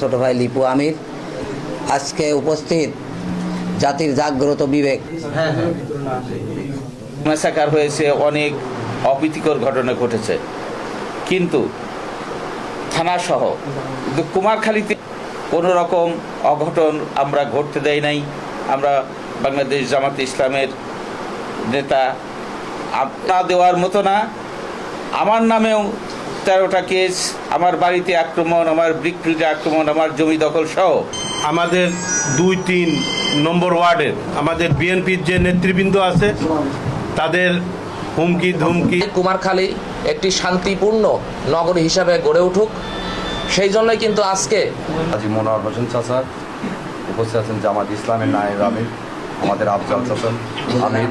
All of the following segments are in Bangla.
ছোট ভাই লিপু আমির, আজকে উপস্থিত জাতির জাগ্রত বিবেক। ম্যাসাকার হয়েছে অনেক অপ্রীতিকর ঘটনা ঘটেছে। কিন্তু থানাসহ কুমারখালীতে কোনো রকম অঘটন আমরা ঘটতে দেয় নাই। আমরা বাংলাদেশ জামাত ইসলামের নেতা আপনার দেওয়ার মতো না। আমার নামেও তেরোটা কেস আমার বাড়িতে আক্রমণ আমার বিক্রিতে আক্রমণ আমার জমি দখল সহ। আমাদের দুই তিন নম্বর ওয়ার্ডের আমাদের বিএনপির যে নেতৃবৃন্দ আছে তাদের হুমকি ধুমকি। কুমারখালী একটি শান্তিপূর্ণ নগরী হিসাবে গড়ে উঠুক। সেই জন্যই কিন্তু আজকে হাজি মনোয়ার হোসেন চাচা উপস্থিত আছেন জামাত ইসলামের নায়েব আমির আমাদের আফজাল চাচা আমির।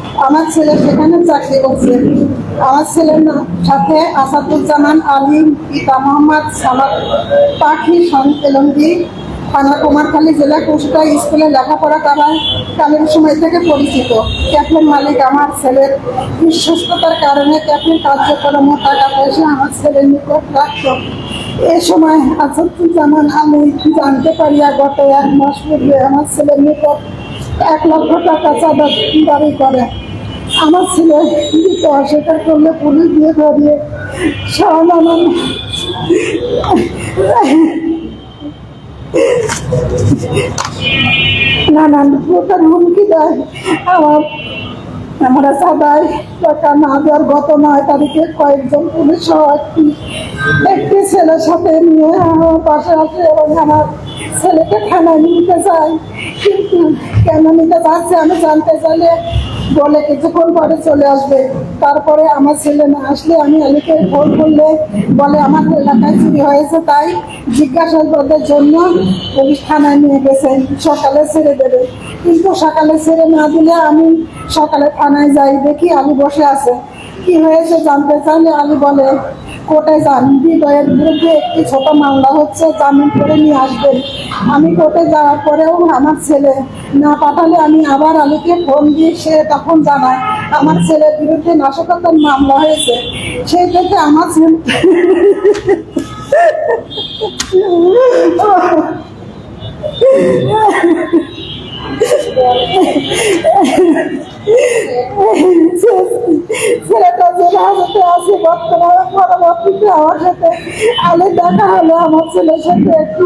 আমার ছেলে সেখানে চাকরি করছে। আমার ছেলের সাথে আসাদুজ্জামান আলী পিতা মোহাম্মদ সালাদ পাখি এলঙ্গি থানা কুমারখালী জেলা কুষ্টা স্কুলে লেখাপড়া করার কালের সময় থেকে পরিচিত। ক্যাফের মালিক আমার ছেলের বিশ্বস্ততার কারণে ক্যাফের কার্যক্রম টাকা পয়সা আমার ছেলের নিকট রাখত এ সময় আসাদুজ্জামান আমি জানতে পারিয়া গত এক মাস পূর্বে আমার ছেলের নিকট এক লক্ষ টাকা চাঁদা দাবি করে। আমার ছেলে দিতে অস্বীকার করলে পুলিশ দিয়ে ধরিয়ে সহ নানান প্রকার হুমকি দেয়। আমার আমরা সবাই টাকা না দেওয়ার গত নয় তারিখে কয়েকজন পুলিশ সহ একটি একটি ছেলের সাথে নিয়ে আমার পাশে আসে এবং আমার ছেলেকে থানায় নিতে চাই কিন্তু কেন নিতে চাচ্ছে আমি জানতে চাইলে বলে কিছুক্ষণ পরে চলে আসবে। তারপরে আমার ছেলে না আসলে আমি আলিকে ফোন করলে বলে, আমার এলাকায় চুরি হয়েছে, তাই জিজ্ঞাসাবাদের জন্য পুলিশ থানায় নিয়ে গেছে, সকালে ছেড়ে দেবে। কিন্তু সকালে ছেড়ে না দিলে আমি সকালে থানায় যাই, দেখি আলু বসে আছে। কি হয়েছে জানতে চাইলে আলু বলে কোর্টে যান। বিজয়ের বিরুদ্ধে একটি ছোট মামলা হচ্ছে জামিন করে নিয়ে আসবেন। আমি কোর্টে যাওয়ার পরেও আমার ছেলে না পাঠালে আমি আবার আলীকে ফোন দিয়ে সে তখন জানায়, আমার ছেলের বিরুদ্ধে নাশকতার মামলা হয়েছে। সেই থেকে আমার ছেলে ছেলেটা জেলে হাজতে আছে আমার সাথে আলে দেখা হলো আমার ছেলের সাথে একটু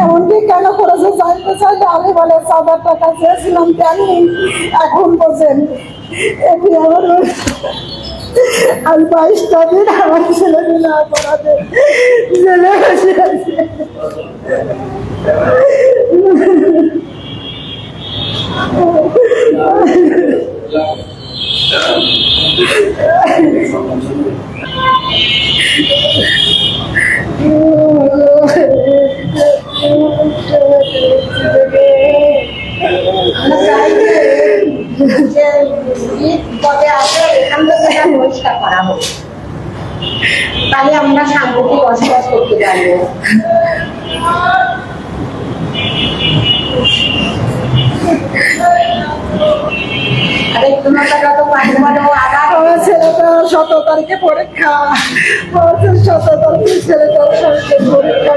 এমনকি কেন করেছে জানতে চাইলে আমি বলে চাঁদার টাকা চেয়েছিলাম জানি এখন বোঝেন এটি আমার আর ছেলে দিলে অপরাধে পদে আছে এখান থেকে পরিষ্কার করা হোক আমরা শান্তিতে বসবাস করতে পারব আরে তোমার টাকা তো পাঁচ মানে আধার আমার ছেলেটা শত পরীক্ষা শত তারিখে ছেলেটার সঙ্গে পরীক্ষা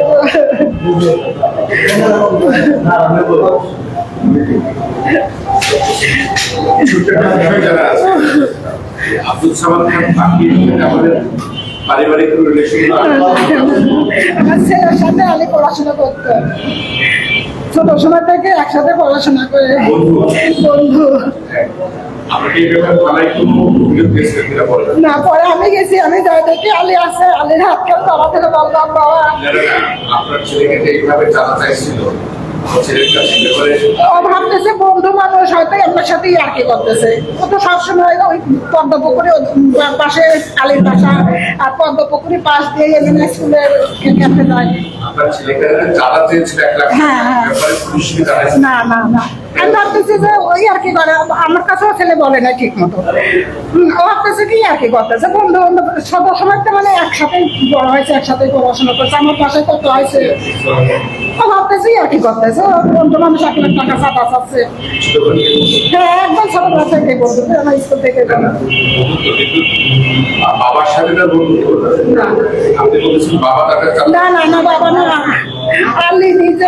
আব্দুল সামাদ খান বাকি আমাদের পারিবারিক রিলেশন আমার ছেলের সাথে আমি পড়াশোনা করতো ছোট সময় থেকে একসাথে পড়াশোনা করে। বন্ধু। বলবেন না পরে আমি গেছি আমি যাই দেখি আলী আছে আলীর হাত কাল তারা থেকে বললাম বাবা। আপনার ছেলেকে এইভাবে জানা চাইছিল ও ভাবতেছে বন্ধু মানুষ হয়তো আপনার সাথেই আর কি করতেছে। ও তো সবসময় ওই পদ্ম পুকুরে পাশে কালীর বাসা আর পদ্ম পুকুরে পাশ দিয়ে এমএনএ স্কুলের ক্যাম্পে যায় আপনার ছেলেকে হ্যাঁ, হ্যাঁ। না না না। আমি ভাবতেছি যে ওই আর কি করে আমার কাছেও ছেলে বলে না ঠিক মতো ও ভাবতেছে কি আর কি করতেছে? বন্ধু বান্ধব সব সময় তো মানে একসাথে বড় হয়েছে একসাথে পড়াশোনা করছে আমার পাশে কত হয়েছে ও ভাবতেছি আর কি করতেছে? বন্ধু মানুষ এক লাখ টাকা চাঁদা চাচ্ছে হ্যাঁ একদম ছোটবেলা থেকে বলতো আমার স্কুল থেকে। বাবার সাথে না না না বাবা না। আলি নিজে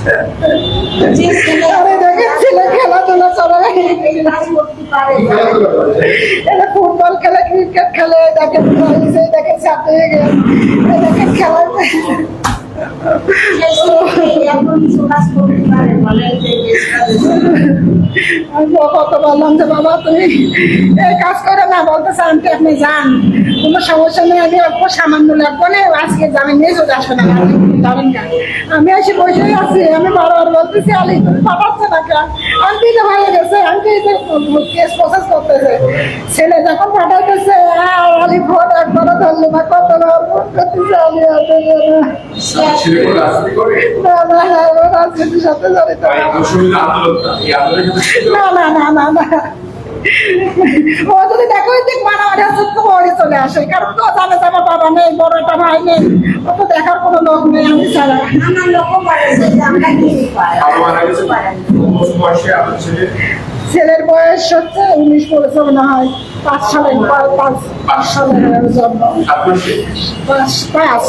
করতেছি আরে দেখে ছেলে খেলাধুলা চলে এরা ফুটবল খেলে ক্রিকেট খেলে দেখে সেই দেখে সাথে দেখে খেলা আমি কত বললাম যে বাবা তুমি এই কাজ করে না বলতেছে আন্টি আপনি যান। কোনো সমস্যা নেই আমি অল্প সামান্য লাগবো না আজকে যাবেন নিয়ে চলে আসবেন না আমি এসে বসে আছি আমি বারবার বলতেছি আলি তুমি পাঠাচ্ছে না কেন? আন্টি তো ভাই গেছে আন্টি কেস প্রসেস করতেছে। ছেলে যখন পাঠাইতেছে আলি ফোন একবারও ধরলো না করতেছে আলি না রাজনীতির সাথে জড়িত না। না না না না না ও যদি দেখো যে মারামারি হচ্ছে তো ওরই চলে আসে কারণ তো জানে যে আমার বাবা নেই বড় একটা ভাই নেই ও তো দেখার কোনো লোক নেই আমি ছাড়া নানান রকম বলেছে আমরা কি পাই বাবা মারা গেছে কত বয়সে আপনার ছেলে ছেলের বয়স হচ্ছে উনিশ বলেছে মনে হয় পাঁচ সালের পা- পাঁচ পাঁচ জন্ম। সাত পাঁচ পাঁচ।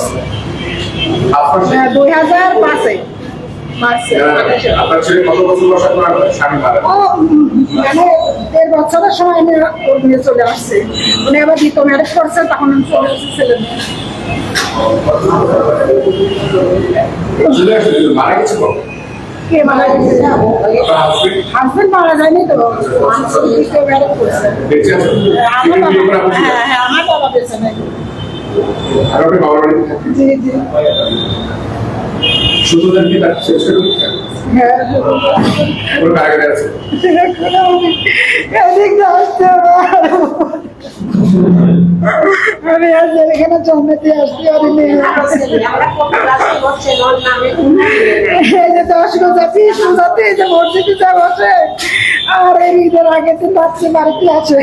হ্যাঁ, দুই হাজার পাঁচে। আপনার ছেলে কত বছর বয়স আপনার? স্বামী মারা ও মানে দেড় বছরের সময় ওর নিয়ে চলে আসছে। উনি আবার দ্বিতীয় ম্যারেজ করছে তখন আমি চলে আসছি ছেলে মারা গেছে কে মারা গেছে হাজবেন্ড হাজবেন্ড মারা যায়নি তো। দ্বিতীয় ম্যারেজ করছে। হ্যাঁ হ্যাঁ আমার বাবা বেঁচে নেই। জি জি। শুধু কি তার শেষ করে হ্যাঁ। ওর কারাগারে আছে? এখন আসতে জন্মেতে আসছি আর নামে এই যে দশ রোজা বিশ রোজাতে এই যে মসজিদে যা বসে আর এই ঈদের আগের দিন রাত্রে বাড়িতে আছে